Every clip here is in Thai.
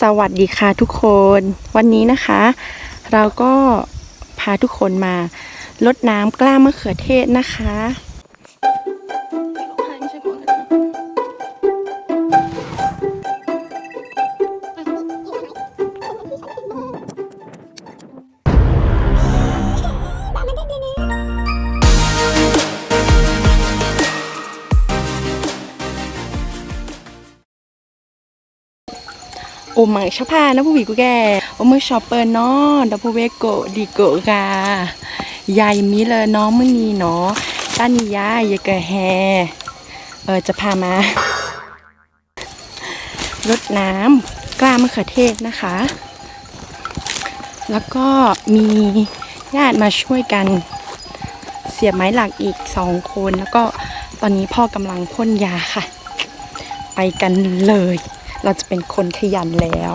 สวัสดีค่ะทุกคน วันนี้นะคะ เราก็พาทุกคนมาลดน้ำกล้ามะเขือเทศนะคะ โอมังชะพานะผู้หญิงกูแกโอมือชอปเปอร์นาะดับเบิลเวโกดีโกกายายมีเลยน้องมื่อนี้เนาะต้านิยายยายเกะแฮเออจะพามารดน้ำกล้ามะเขือเทศนะคะ แล้วก็มีญาติมาช่วยกันเสียบไม้หลักอีกสองคน แล้วก็ตอนนี้พ่อกำลังพ่นยาค่ะ ไปกันเลย เราจะเป็นคนขยันแล้ว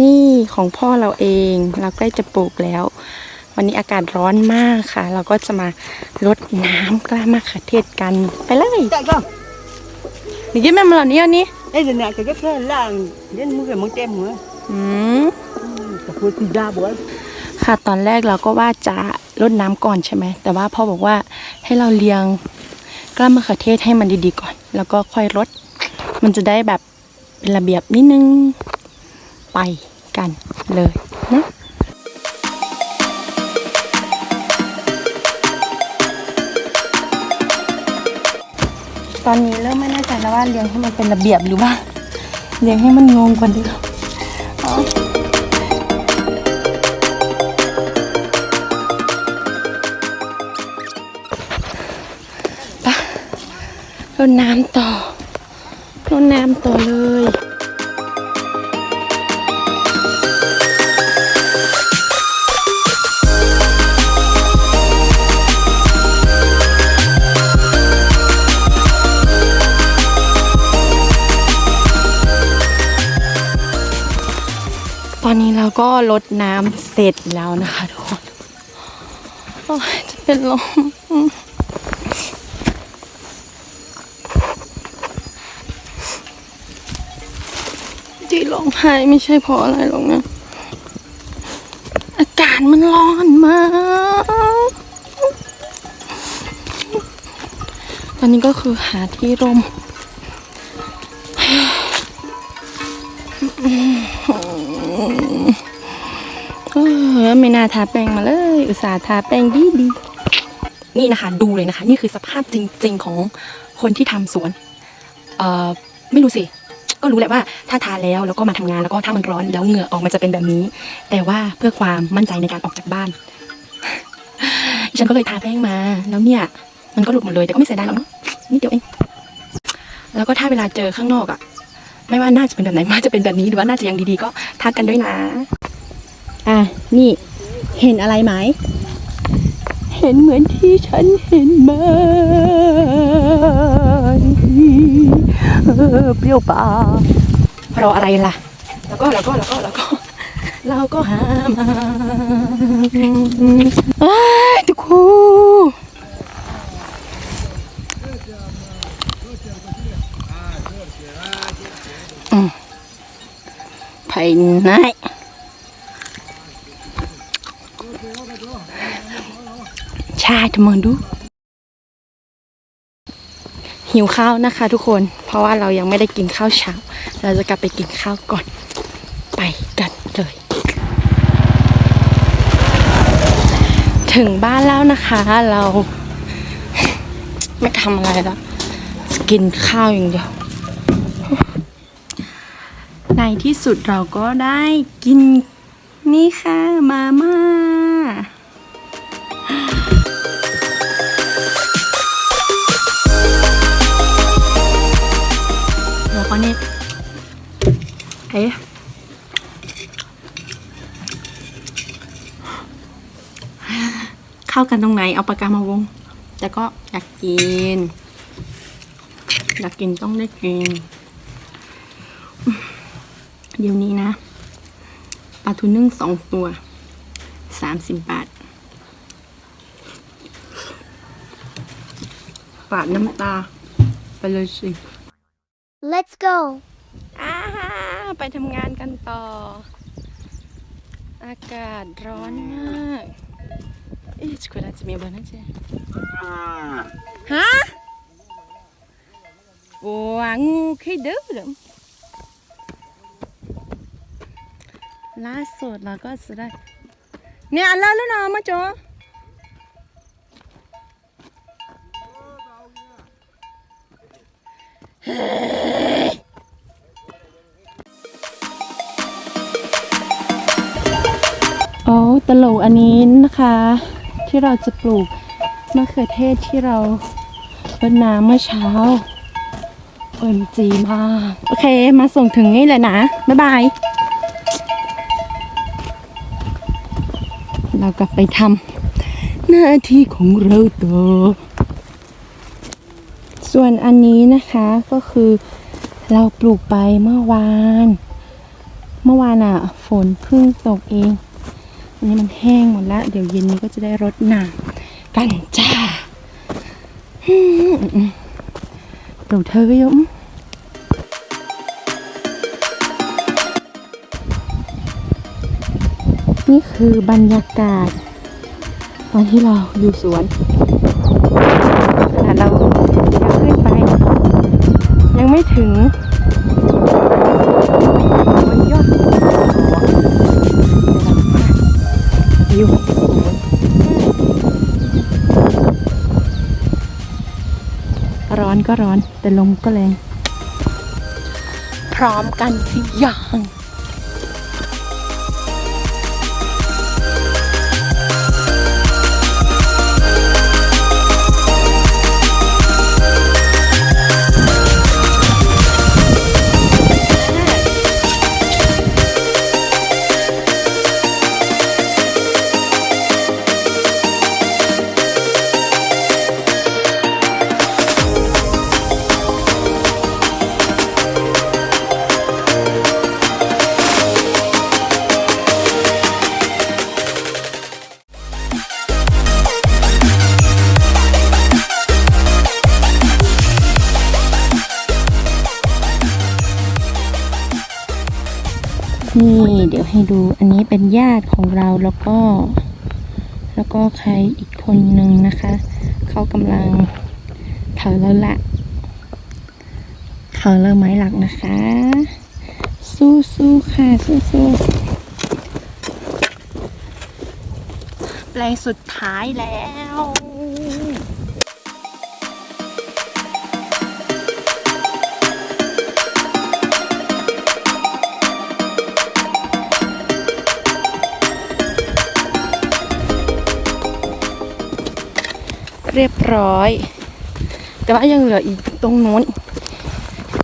นี่ของพ่อเราเองเราใกล้จะปลูกแล้ว วันนี้อากาศร้อนมากค่ะ เราก็จะมารดน้ำกล้ามะเขือเทศกันไปเลย Tại không? นี่ยิ้มแม่มาเหล่านี้อันนี้ Đây là nè, cái cái là đến mua cái món tem nữa. อืม Cái cuối thì ra bữa. ค่ะตอนแรกเราก็ว่าจะรดน้ำก่อนใช่ไหม แต่ว่าพ่อบอกว่าให้เราเลียงกล้ามะเขือเทศให้มันดีๆก่อน แล้วก็ค่อยรดมันจะได้แบบ เป็นระเบียบนิดนึง ไปกันเลยนะตอนนี้เริ่มไม่แน่ใจแล้วว่าเรียงให้มันเป็นระเบียบหรือว่าเรียงให้มันงงกว่าเดิมอ๋อรดน้ำต่อรดน้ำ ต่อเลยตอนนี้เราก็ลดน้ำเสร็จแล้วนะคะทุกคน โอ้ยจะเป็นลม ที่ร้อง ไห้ไม่ใช่เพราะอะไรหรอกนะ อากาศมันร้อนมาก ตอนนี้ก็คือหาที่ร่มเออไม่น่าทาแป้งมาเลย อุตส่าห์ทาแป้งดีดีๆนี่นะคะ ดูเลยนะคะ นี่คือสภาพจริง ๆ ของคนที่ทำสวน เอ่อ ไม่รู้สิ ก็รู้แหละว่าถ้าทาแล้วแล้วก็มาทำงานแล้วก็ถ้ามันร้อนแล้วเหงื่อออกมันจะเป็นแบบนี้ แต่ว่าเพื่อความมั่นใจในการออกจากบ้านฉันก็เลยทาแป้งมาแล้วเนี่ยมันก็หลุดหมดเลยแต่ก็ไม่เสียดายหรอกเนาะนิดเดียวเองแล้วก็ถ้าเวลาเจอข้างนอกอะไม่ว่าน่าจะเป็นแบบไหนว่าจะเป็นแบบนี้หรือว่าน่าจะยังดีๆก็ทักกันด้วยนะ อะนี่ เห็นอะไรไหมเห็นเหมือนที่ฉันเห็นไหม เปรี้ยวปากเพราะอะไรล่ะ แล้วก็แล้วก็แล้วก็แล้วก็เราก็หามาอ้ทุกคนอืมไหนใช่ทุกคนดู หิวข้าวนะคะทุกคน เพราะว่าเรายังไม่ได้กินข้าวเช้า เราจะกลับไปกินข้าวก่อน ไปกันเลย ถึงบ้านแล้วนะคะ เรา ไม่ทำอะไรแล้วกินข้าวอย่างเดียว ในที่สุดเราก็ได้กินนี่ค่ะมาม่า เอ๊ะเข้ากันตรงไหน เอาปากกามาวง แต่ก็อยากกิน อยากกินต้องได้กิน เดี๋ยวนี้นะปลาทูนึ่งสองตัวสามสิบบาทปาดน้ำตา ไปเลยสิ Let's go. ไปทำงานกันต่อ อากาศร้อนมากเอ๊ะสกุลาจะมีบ้านนะเจ๊ฮะโอ้งูแค่เดิมล่าสุดเราก็จะได้ เนี่ยอันล้วแล้วนะมาจอโอ้ะโหลอันนี้นะคะ ที่เราจะปลูกมะเขือเทศที่เรารดน้ำเมื่อเช้าเอ็มจีมาก โอเค มาส่งถึงนี่เลยนะ บ๊ายบาย เรากลับไปทำหน้าที่ของเราต่อส่วนอันนี้นะคะก็คือเราปลูกไปเมื่อวาน เมื่อวานอะ ฝนเพิ่งตกเอง อันนี้มันแห้งหมดแล้ว เดี๋ยวเย็นนี้ก็จะได้รดน้ำกันจ้าอืมปลูเธอก็ยมนี่คือบรรยากาศตอนที่เราอยู่สวนขนาดเรายังขึ้นไป ยังไม่ถึงบนยอด อนก็ร้อน แต่ลมก็แรง พร้อมกันทุกอย่าง นี่เดี๋ยวให้ดูอันนี้เป็นญาติของเราแล้วก็ แล้วก็ใครอีกคนนึงนะคะ เขากำลังเถอแล้วละเถอแล้วไม้หลักนะคะ สู้สู้ค่ะสู้สู้แปลงสุดท้ายแล้ว เรียบร้อย แต่ว่ายังเหลืออีกตรงนู้น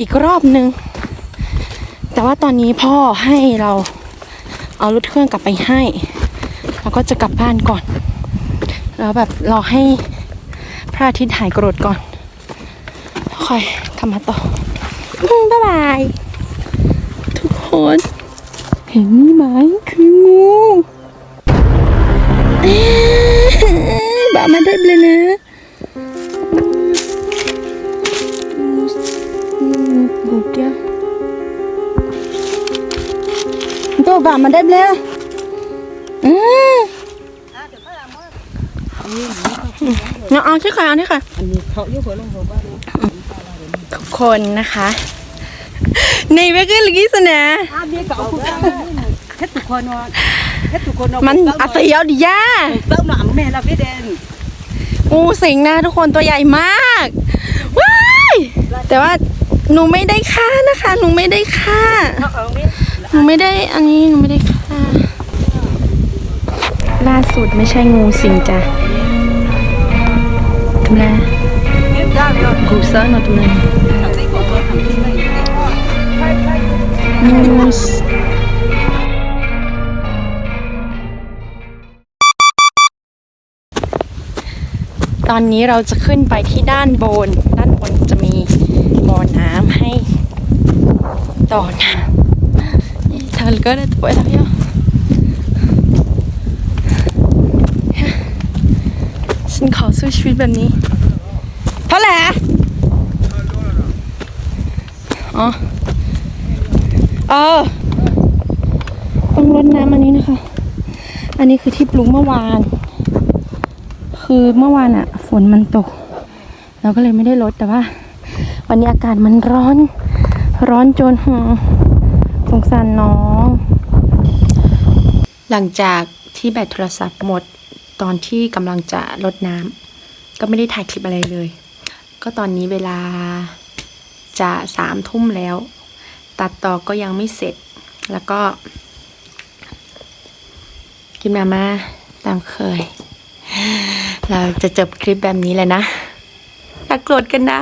อีกรอบนึง แต่ว่าตอนนี้พ่อให้เราเอารถเครื่องกลับไปให้แล้วก็จะกลับบ้านก่อน แล้วแบบรอให้พระอาทิตย์หายโกรธก่อน ค่อยกลับมาต่อบ๊ายบาย ทุกคน เห็นนี่ไหมคืองูเอ๊ะบามาได้เลยนะ ตัวามาได้เลยอืมเนาะเอาที่ใครเอาที่ใครอันนี้เขาอยู่หัวลงหัวบ้านทุกคนนะคะ ในเวกเกอร์ลิกิสนะอ้าวเมียเก่าคุณเฮ็ดทุกคนว่าเฮ็ดทุกคนมันอัตยาดิยาเติมหนังแม่ละพี่เดนงูสิงนะทุกคนตัวใหญ่มากว้ายแต่ว่าหนูไม่ได้ฆ่านะคะ หนูไม่ได้ฆ่า หนูไม่ได้อันนี้หนูไม่ได้ฆ่าล่าสุดไม่ใช่งูสิงจ้ะทำไรเมียจ้าเมียกูเซอร์นอตุนันทำได้ก่อนว่าทำที่ไหนงูตอนนี้เราจะขึ้นไปที่ด้านบน ด้านบนจะมีบ่อน้ำให้ต่อน้ำ talgar ett på ja. ฉันขอสู้ชีวิตแบบนี้เท่าไหร่อะอ๋อโอเออต้องรดน้ำอันนี้นะคะ อันนี้คือที่ปลูกเมื่อวาน คือเมื่อวานอะฝนมันตก เราก็เลยไม่ได้ลดแต่ว่า วันนี้อากาศมันร้อน ร้อนจนหืม สงสารน้อง หลังจากที่แบตโทรศัพท์หมดตอนที่กำลังจะลดน้ำก็ไม่ได้ถ่ายคลิปอะไรเลย ก็ตอนนี้เวลาจะสามทุ่มแล้ว ตัดต่อก็ยังไม่เสร็จ แล้วก็ กินมาม่าตามเคย เราจะจบคลิปแบบนี้เลยนะอย่ากโกรธกันนะ